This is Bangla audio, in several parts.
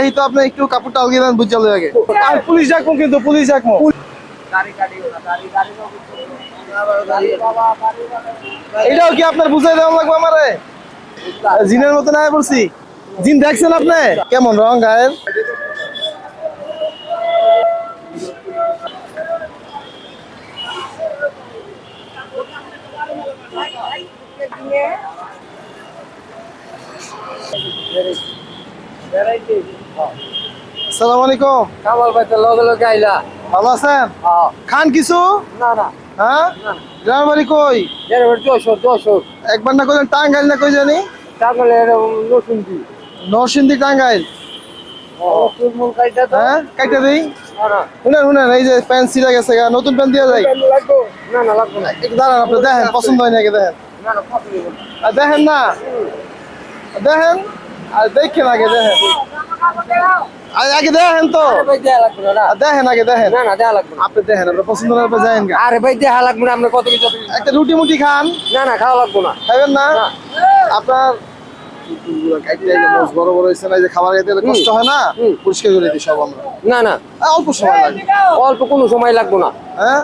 এই তো আপনি একটু কাপড়টা আলগিয়ে দেন বুঝতে লাগে আর পুলিশ ডাকবো কিন্তু পুলিশ ডাকবো। এটাও কি আপনার বুঝাই দেওয়া লাগবে আমারে? জিনের মতো না বলছি। জিন দেখছেন আপনি? কেমন রং গায়ের? আসসালামু আলাইকুম। কামাল ভাই তো লগে লগে আইলা। ভালো আছেন? হ্যাঁ। খান কিছু? না না। হ্যাঁ? না গ্রামের বাড়ি কই? এর যশোর যশোর। একবার না কইলেন টাঙ্গাইল না কই জানি? তাহলে এরকম নতুন দি নরসিংদী টাঙ্গাইল। কাইটা হ্যাঁ দিই। শুনেন শুনেন এই যে প্যান্ট ছিঁড়ে গেছে নতুন প্যান্ট দিয়ে যাই। লাগবো? না না লাগবো না। দাঁড়ান আপনি দেখেন পছন্দ হয় নাকি দেখেন? দেখেন না? দেখেন? আর দেখেন আগে দেখেন। আগে দেখেন তো। দেখেন আগে দেখেন। না লাগবে আপনি দেখেন আপনার পছন্দ না আপনি যায়েন আরে ভাই দেয়া লাগবে না আমরা কত কিছু একটা রুটি মুটি খান। না না খাওয়া লাগবো না। খাবেন না। আপনার বড় বড় হয়েছে না এই যে খাবার খেতে কষ্ট হয় না? পরিষ্কার করে দিই সব আমরা। না না। অল্প সময় লাগে অল্প কোনো সময় লাগবো না। হ্যাঁ?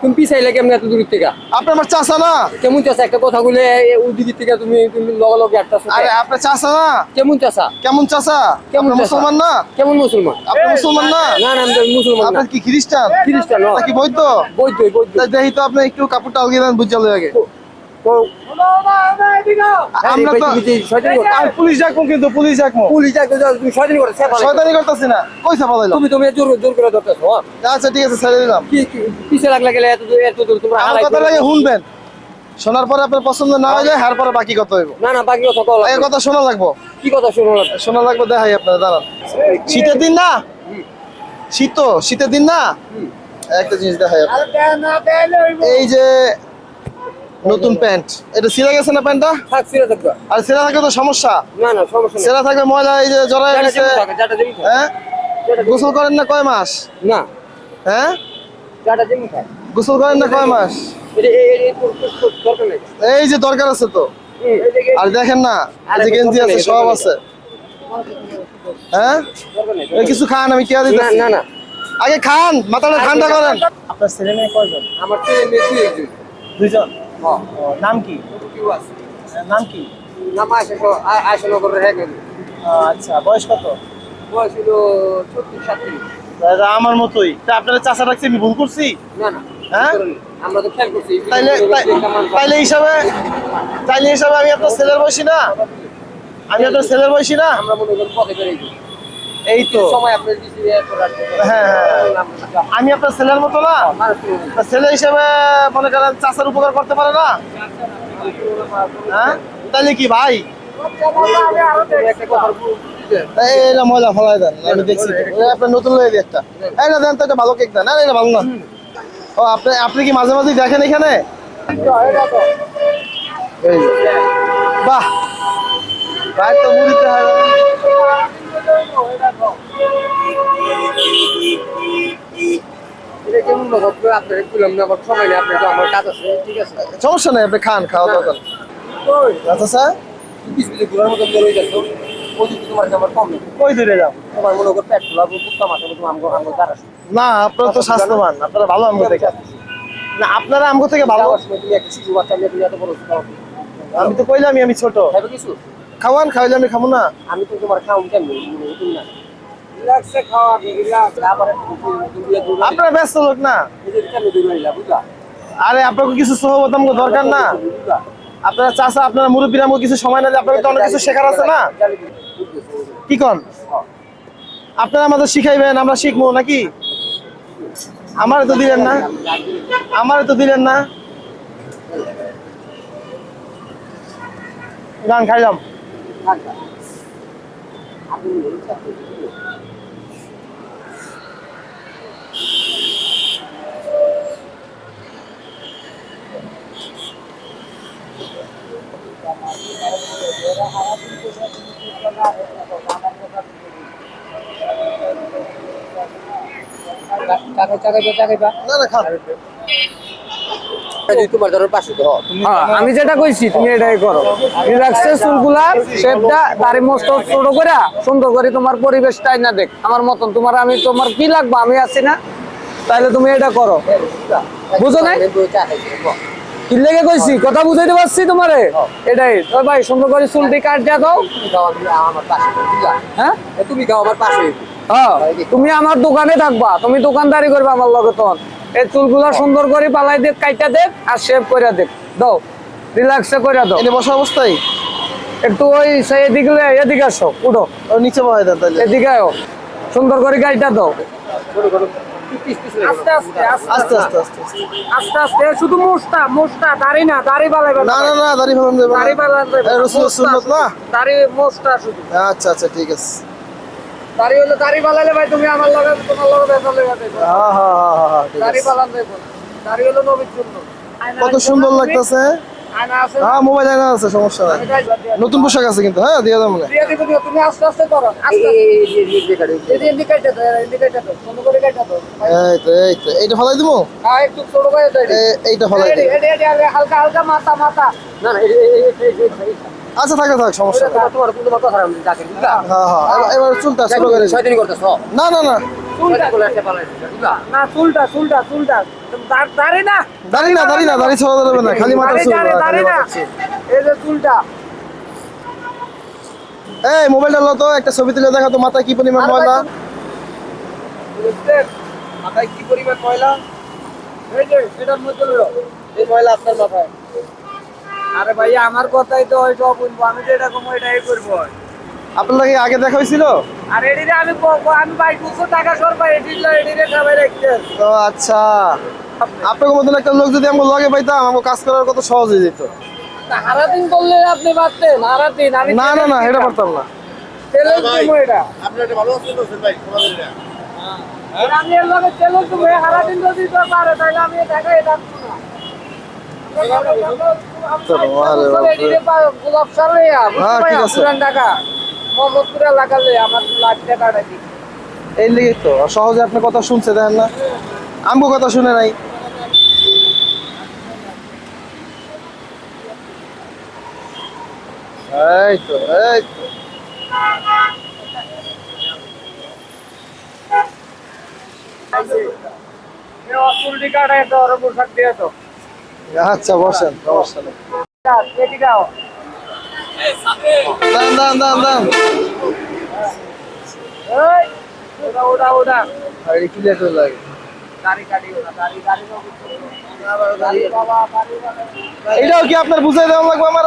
তুমি পিছাইলে কেমন এত দূর থেকে? আপনি আমার চাচা না? কেমন একটা কথা বলে ওই দিক থেকে তুমি তুমি লগে লগে একটা আরে আপনার চাচা না? কেমন চা কেমন চাচা? কেমন আপনি মুসলমান না? কেমন মুসলমান? আপনি মুসলমান না? না না আমি মুসলমান আপনি আপনার কি খ্রিস্টান? খ্রিস্টান নাকি বৈদ্য? বৈদ্য বৈদ্য। দেখি তো আপনি একটু কাপড়টা আলগিয়ে দেন তো আমরা তো পুলিশ ডাকবো কিন্তু পুলিশ ডাকবো পুলিশ তুমি শয়তানি করো, সেবা লাগবে। শয়তানি করতেছি না। কই চাপা দিলাম তুমি তুমি জোর জোর করে ধরতেছো হ্যাঁ? আচ্ছা ঠিক আছে ছেড়ে দিলাম। কি কি- পিছে লাগলা গেলে এত দূর এত দূর তোমরা কথা লাগে শুনবেন। শোনার পরে আপনার পছন্দ না হয়ে যায় হার পরে বাকি কথা হইব। না না বাকি কথা কল এই কথা শোনা লাগবো। কি কথা শুনো না শোনা লাগবে দেখাই আপনার দাঁড়ান। শীতের দিন না? শীত তো, শীতের দিন না? একটা জিনিস দেখাই এই যে নতুন প্যান্ট। এটা ছিঁড়ে গেছে না প্যান্টটা? থাক ফিরে থাকবে। আর ছেঁড়া থাকলে তো সমস্যা। না না সমস্যা ছেঁড়া থাকলে ময়লা এই যে জড়াই যেটা গেছে। হ্যাঁ? গোসল করেন না কয় মাস? না। হ্যাঁ। গোসল করেন না কয় মাস? এই- এই- এই তোর- তোর- তোর দরকার নেই। এই যে দরকার আছে তো। আর দেখেন না এই যে গেঞ্জি আছে সব আছে। হ্যাঁ? দরকার নেই, কিছু খান আমি টিয়া না না না। আগে খান মাথাটা ঠান্ডা করেন। আপনার ছেলে মেয়ে কয়জন? আমার ছেলে মেয়ে দুইজন? হ্যাঁ। নাম কি? নাম কি? নাম আয়সা কেন? আচ্ছা বয়স কত? বয়স হলো ছত্রিশ সাতত্রিশ আমার মতোই। তা আপনার চাচা রাখছি আমি ভুল করছি? না না হ্যাঁ? আমরা তো খেয়াল করছি। তাইলে তাইলে হিসাবে তাইলে হিসাবে আমি আপনার ছেলের বয়সী না? আমি আপনার ছেলের বয়সী না? আমরা মনে করি এই তো। হবে। হ্যাঁ, হ্যাঁ। আমি আপনার ছেলের মতো না। ছেলে। হিসেবে মনে করেন উপকার করতে পারে না? হ্যাঁ? তাইলে কি ভাই? একটা কথা বুঝতে এটা ময়লা ফলাই দেন আমি দেখছি আপনার নতুন লয়ে দিই একটা। এই না দেন তো এটা ভালো কেক দেন। না এটা ভালো না। ও আপনি আপনি কি মাঝে মাঝে দেখেন এখানে? বাহ! ভাই তো মুড়িতে হয়। এটা কেমন লোক? আপনার বললাম না আবার সময় নেই আপনার আমার কাজ আছে ঠিক আছে। সমস্যা নেই আপনি খান খাওয়া দাওয়া করেন। আচ্ছা স্যার বিশ ঘোরার মতো যাচ্ছ মনে না আপনারা তো স্বাস্থ্যবান আপনারা ভালো আমগো থেকে না আপনারা আমগো থেকে ভালো। আমি তো কইলামই আমি ছোট। কিছু? খাওয়ান খাইলে আমি খাব না। আমি তো তোমার খাওয়াম কেন না। আপনারা ব্যস্ত লোক না। আরে আপনাকে কিছু সহবত আমগো দরকার না। আপনারা চাষা আপনারা মুরব্বীর কিছু সময় না আপনাকে তো অনেক কিছু শেখার আছে না? কি কন? আপনারা আমাদের শিখাইবেন আমরা শিখব নাকি? আমার তো দিলেন না। আমার তো দিলেন না। গান খাইলাম। চাকাই চাকাই চাকাই না না খান যদি তোমার ধরো পাশে তো। হ্যাঁ, আমি যেটা কইছি তুমি এটাই করো। রিল্যাক্সের চুলগুলা শেপটা দাড়ি মস্ত ছোট করে সুন্দর করে তোমার পরিবেশটাই না দেখ। আমার মতন তোমার আমি তোমার কি লাগবে? আমি আছি না। তাইলে তুমি এটা করো। বুঝো নাই। কি লেগে কইছি? কথা বুঝাইতে পারছি তোমারে? এটাই। তো ভাই সুন্দর করে চুলটি কাট যা দাও। তুমি আমার হ্যাঁ? তুমি খাও আমার পাশে। হ্যাঁ তুমি আমার দোকানে থাকবা। তুমি দোকানদারি করবে আমার লগে তখন। এই চুলগুলা সুন্দর করে পালাই দেব কাইটা দেব আর শেভ করে দেব দাও রিল্যাক্সে করে দাও। এনে বসা অবস্থায়। একটু ওই সেই এদিকে এদিকে আসো উঠো। নিচে বসে দাও তাহলে এদিকে আয়ো। সুন্দর করে গাড়িটা দাও। আস্তে আস্তে আস্তে। আস্তে আস্তে শুধু না না মোস্তা আচ্ছা আচ্ছা ঠিক আছে। দাড়ি হলে দাড়ি বালাইলে ভাই তুমি আমার লগে তোমার লগে বেসা লেগে হ্যাঁ হ্যাঁ হ্যাঁ হ্যাঁ, হ্যাঁ ঠিক দাড়ি বালান দাড়ি হলো নবীর জন্য কত সুন্দর লাগতেছে হ্যাঁ মোবাইল আয়না আছে সমস্যা নাই নতুন পোশাক আছে কিন্তু হ্যাঁ দিয়ে দাও মনে দিয়ে দিবে তুমি আস্তে আস্তে করো আস্তে এই এই এই এই যে কাটে এই ইন্ডিকেটর ইন্ডিকেটর দাও করে কাটা দাও এই তো এই তো এইটা ফলাই দিবো হ্যাঁ একটু ছোট করে দাও এইটা ফলাই হালকা হালকা মাথা মাথা না না এই এই এই এই এই আচ্ছা থাকে থাক সমস্যা নেই। তোমার তোমার কথা আমি ডাকে হ্যাঁ হ্যাঁ এবার- এবার চুলটা ছোট করে। শয়তানি করতেছ? না না না। চুলটা চলে আসতে পারলে না চুলটা চুলটা চুলটা। দাড়ি না। দাড়ি না দাড়ি না দাড়ি ছড়া দেবে না খালি মাথা চুল দাড়ি, না। এই যে চুলটা। এই মোবাইলটা লো তো একটা ছবি তুলে দেখা তো মাথায় কি পরিমাণ ময়লা? মাথায় কি পরিমাণ ময়লা? এই যে এটার মধ্যে এই ময়লা আপনার মাথায়। আরে ভাই আমার কথাই তো হয়তো বলব। আমি তো এটা কম এটাই করব। আপনার আগে দেখা হয়েছিল? আর এদিকে আমি আমি ভাই দুশো টাকা সরবো এদিকে এদিকে খাবার তো আচ্ছা। আপনার মতন একটা লোক যদি আমাকে লগে পাইতাম আমাকে কাজ করার কত সহজ হয়ে যেত। সারাদিন করলে আপনি পারতেন সারাদিন। আমি না না না এটা পারতাম না। তেলের এটা। আপনার একটা ভালো আছেন তো ভাই তোমাদের এটা। আমি এর লগে তেলের তুমি সারাদিন যদি তো পারে তাহলে আমি দেখাই থাকব না তো সহজে আপনি কথা শুনছে দেখেন না আমগো কথা শুনে নাই এই তো এই তো চুলটি কাটা একটা ওর পোশাক দিয়ে তো আচ্ছা বসেন সমস্যা দাম দাম দাম এটাও কি আপনার বুঝাই দেওয়া লাগবে আমার?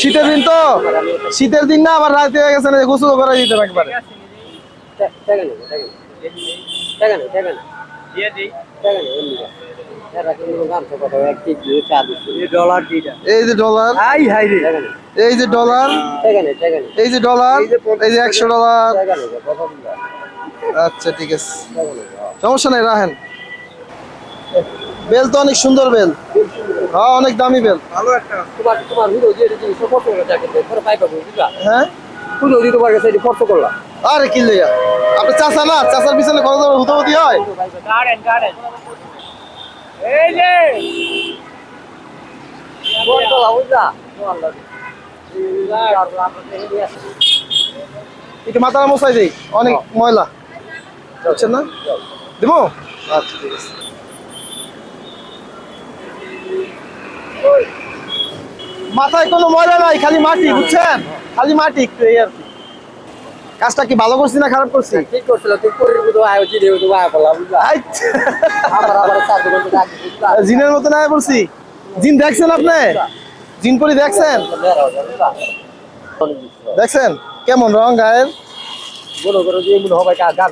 শীতের দিন তো। শীতের দিন না, আবার রাতে হয়ে গেছে গোসল করে দিতে এই যে ডলার। এই যে ডলার। এই যে ডলার। এই যে একশো ডলার। আচ্ছা ঠিক আছে। সমস্যা নেই রাহেন বেল তো অনেক সুন্দর বেল। হ্যাঁ অনেক দামি বেল। ভালো একটা। তোমার তোমার হুলো দিয়ে সব করে যাকে পরে পাই বুঝলা? হ্যাঁ? হুলো দিয়ে তোমার কাছে এটি খরচ করলাম। আরে কি লইয়া আপনি চাচা না? চাচার পিছনে কত হুতমতি হয়? গার্ডেন গার্ডেন এই যে! বুঝলা বুঝলা? একটু মাথাটা মশাই দেই অনেক ময়লা। বুঝছেন না? দিব আচ্ছা ঠিক আছে। মাথায় কোনো ময়লা নাই খালি মাটি বুঝছেন? খালি মাটি একটু এই আর কি। কাজটা কি ভালো করছি না খারাপ করছি? ঠিক করছিল তুই করে বুঝো আয় জিরে বুঝো আয় বলা বুঝলা। আবার চার দোকান জিনের মতো না বলছি। জিন দেখছেন আপনি? জিন পরি দেখছেন? দেখছেন? কেমন রং গায়ের? মনে করো যে মনে হবে গাছ গাছ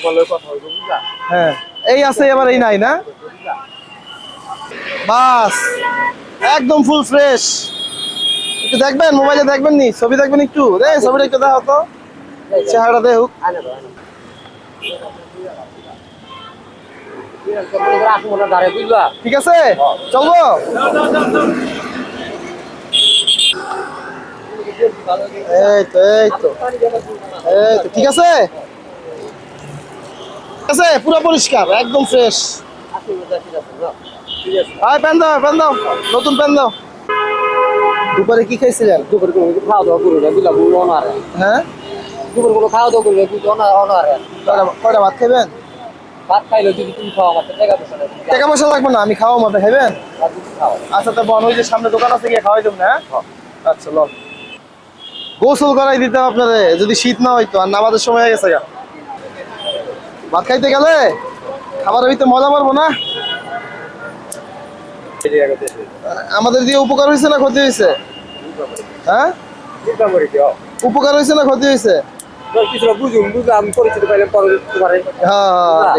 তোমার কথা হইব বুঝলা? হ্যাঁ এই আছে এবার এই নাই না? বাস। একদম ফুল ফ্রেশ একটু দেখবেন মোবাইলে দেখবেন নি? ছবি দেখবেন একটু? রে, ছবিটা একটু দেখো তো। চেহারা দেখুক। দাও ঠিক আছে? চলবো? এই তো, এই ঠিক আছে? ঠিক আছে, পুরো পরিষ্কার, একদম ফ্রেশ আয় প্যান দাও প্যান দাও। নতুন প্যান দাও। দুপুরে কি খাইছিলেন? দুপুর কোনো খাওয়া দাওয়া করবে না বুঝলা অনারে হ্যাঁ? দুপুর কোনো খাওয়া দাওয়া করবে বুঝলো অনারে কয়টা কয়টা ভাত খাইবেন? ভাত খাইলে যদি তুমি খাওয়া আমার টাকা পয়সা নেই টাকা পয়সা লাগবে না আমি খাওয়া মতো খাইবেন? আচ্ছা তো বন ওই যে সামনে দোকান আছে গিয়ে খাওয়াই দেব না হ্যাঁ? আচ্ছা লন গোসল করাই দিতে হবে আপনারে যদি শীত না হইতো আর নামাজের সময় হয়ে গেছে ভাত খাইতে গেলে? খাবারের ভিতরে মজা মারবো না? আমাদের দিয়ে উপকার হয়েছে না ক্ষতি হয়েছে? হ্যাঁ? উপকার হয়েছে না ক্ষতি হয়েছে? হ্যাঁ হ্যাঁ হ্যাঁ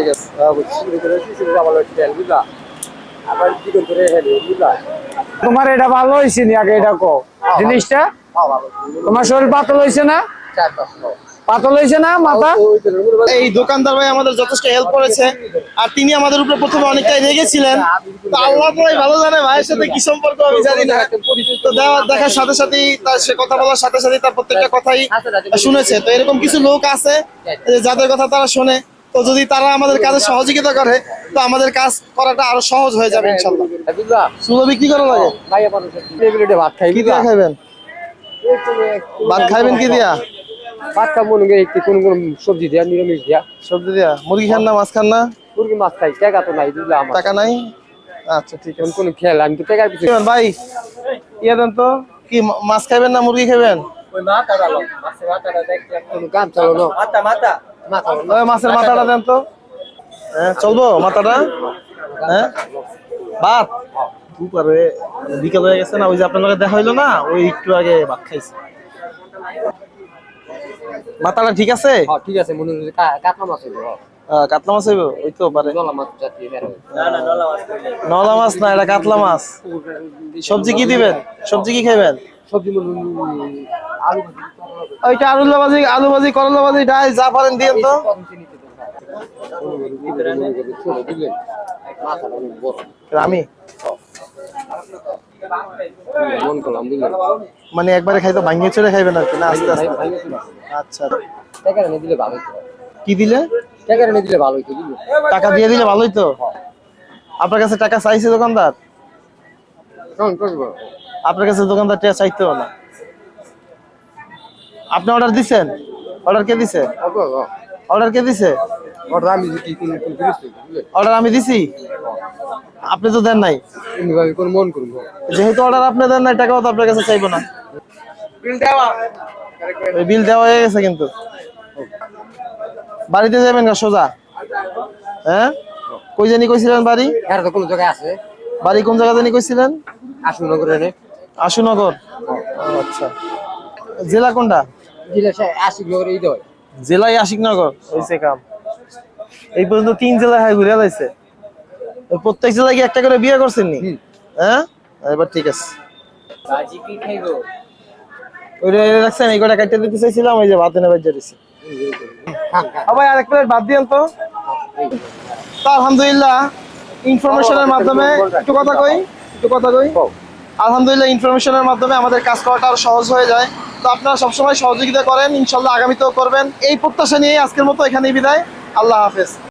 তোমার এটা ভালো হয়েছে নি আগে এটা কো জিনিসটা? তোমার শরীর পাতল হয়েছে না? পাতল হয়েছে না মাথা? এই দোকানদার ভাই আমাদের যথেষ্ট হেল্প করেছে। আর তিনি আমাদের উপরে প্রথমে অনেকটাই রেগেছিলেন। তো আল্লাহ ভাই ভালো জানে ভাইয়ের সাথে কি সম্পর্ক আমি জানি না। তো দেখার সাথে সাথেই তার সে কথা বলার সাথে সাথে তার প্রত্যেকটা কথাই শুনেছে। তো এরকম কিছু লোক আছে যাদের কথা তারা শোনে। তো যদি তারা আমাদের কাজে সহযোগিতা করে তো আমাদের কাজ করাটা আরও সহজ হয়ে যাবে ইনশাল্লাহ সুলো বিক্রি করা লাগে? ভাইয়া মানুষের টেবিলে ভাত খাই কি দিয়া খাইবেন? ভাত খাইবেন কি দিয়া? মনে করি একটু কোন কোন সবজি দিয়া নিরামিষ দিয়া? সবজি দিয়া। মুরগি খান না মাছ খান না? মুরগি মাছ খাই টাকা তো নাই বুঝলা আমার। টাকা নাই? আচ্ছা ঠিক আছে। কোন খেয়াল আমি তো টাকার পিছনে ভাই? ইয়ে দেন তো। কি মাছ খাবেন না মুরগি খাবেন ওই মাথা ডালো মাছের মাথাটা দেখতে কোন কাম চলো না। মাথা মাথা। মাথা ওই মাছের মাথাটা দেন তো। হ্যাঁ চলবো মাথাটা? হ্যাঁ? ভাত? দুপারে বিকেল হয়ে গেছে না ওই যে আপনার দেখা হইল না ওই একটু আগে ভাত খাইছে। মাথাটা ঠিক আছে? হ্যাঁ ঠিক আছে মনে হচ্ছে কাতলা মাছ হইব আহ, কাতলা মাছ হইব? ওই তো পারে। নলা মাছ জাতীয় না না নলা মাছ নলা মাছ না এটা কাতলা মাছ। সবজি কি দিবেন? সবজি কি খাইবেন? সবজি আলু ভাজি ওইটা আলু ভাজি আলু ভাজি করলা ভাজি ডাই যা পারেন তো। আমি মন মানে একবারে খাইতো ভাঙিয়ে খাইবেন আর কি না আস্তে আস্তে? আচ্ছা। টাকা এনে দিলে ভালো হতো কি দিলে? টাকা এনে দিলে ভালো হতো টাকা দিয়ে দিলে ভালোই তো আপনার কাছে টাকা চাইছে দোকানদার? আপনার কাছে দোকানদার টাকা চাইতেও না। আপনি অর্ডার দিছেন? অর্ডার কে দিছে? অর্ডার কে দিছে? আমি কোন কোন অর্ডার আমি দিছি? আপনি তো দেন নাই। ভাবে কোন মন করব যেহেতু অর্ডার আপনি দেন নাই টাকাও তো আপনার কাছে চাইব না। বিল দেওয়া হয়ে গেছে কিন্তু। বাড়িতে যাবেন না সোজা? হ্যাঁ? কই জানি কইছিলেন বাড়ি? আর তো কোনো জায়গায় আছে। বাড়ি কোন জায়গা জানি কইছিলেন? এনে। আশুনগর। আচ্ছা। জেলা কোনটা? দিলে সে আসি নগরে ঈদ জেলায় আশিকনগর হয়েছে কাম। এই পর্যন্ত তিন জেলায় হাই ঘুরে লাইছে প্রত্যেক জেলায় কি একটা করে বিয়ে করছেন নি? হ্যাঁ? এবার ঠিক আছে। বাজি কি খাইবো? ওইটা রাখছেন এই কটা কাটতে দিতে চাইছিলাম ওই যে ভাত এনে বাজ্যা দিছি। খান খান আবার আরেক প্লেট ভাত দিয়েন তো। তো আলহামদুলিল্লাহ ইনফরমেশনের মাধ্যমে একটু কথা কই একটু কথা কই। আলহামদুলিল্লাহ ইনফরমেশনের মাধ্যমে আমাদের কাজ করাটা আরও সহজ হয়ে যায়। তো আপনারা সবসময় সহযোগিতা করেন ইনশাল্লাহ আগামীতেও করবেন। এই প্রত্যাশা নিয়ে আজকের মতো এখানেই বিদায়। আল্লাহ হাফেজ।